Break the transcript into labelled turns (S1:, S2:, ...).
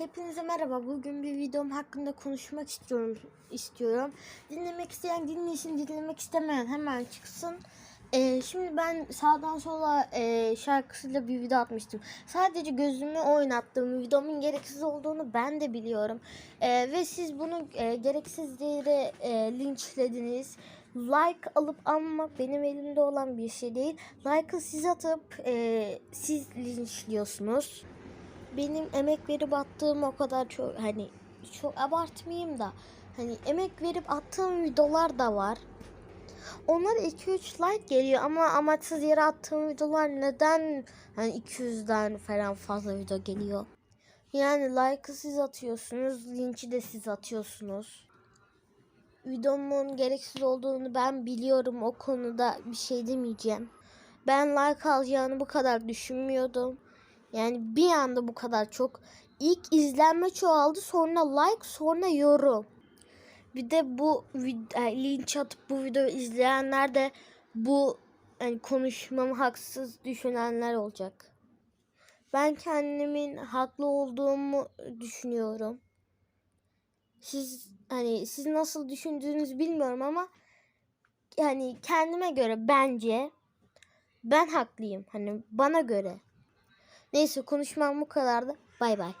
S1: Hepinize merhaba. Bugün bir videom hakkında konuşmak istiyorum. istiyorum. Dinlemek isteyen dinlesin, dinlemek istemeyen hemen çıksın. Ee, şimdi ben sağdan sola e, şarkısıyla bir video atmıştım. Sadece gözümü oynattığım videomun gereksiz olduğunu ben de biliyorum. Ee, ve siz bunu e, gereksiz yere e, linçlediniz. Like alıp almamak benim elimde olan bir şey değil. Like'ı siz atıp e, siz linçliyorsunuz benim emek verip attığım o kadar çok hani çok abartmayayım da hani emek verip attığım videolar da var. Onlar 2-3 like geliyor ama amaçsız yere attığım videolar neden hani 200'den falan fazla video geliyor. Yani like'ı siz atıyorsunuz, linçi de siz atıyorsunuz. Videomun gereksiz olduğunu ben biliyorum o konuda bir şey demeyeceğim. Ben like alacağını bu kadar düşünmüyordum. Yani bir anda bu kadar çok. İlk izlenme çoğaldı sonra like sonra yorum. Bir de bu linç atıp bu videoyu izleyenler de bu yani konuşmamı haksız düşünenler olacak. Ben kendimin haklı olduğumu düşünüyorum. Siz hani siz nasıl düşündüğünüzü bilmiyorum ama yani kendime göre bence ben haklıyım. Hani bana göre. Neyse konuşmam bu kadardı. Bay bay.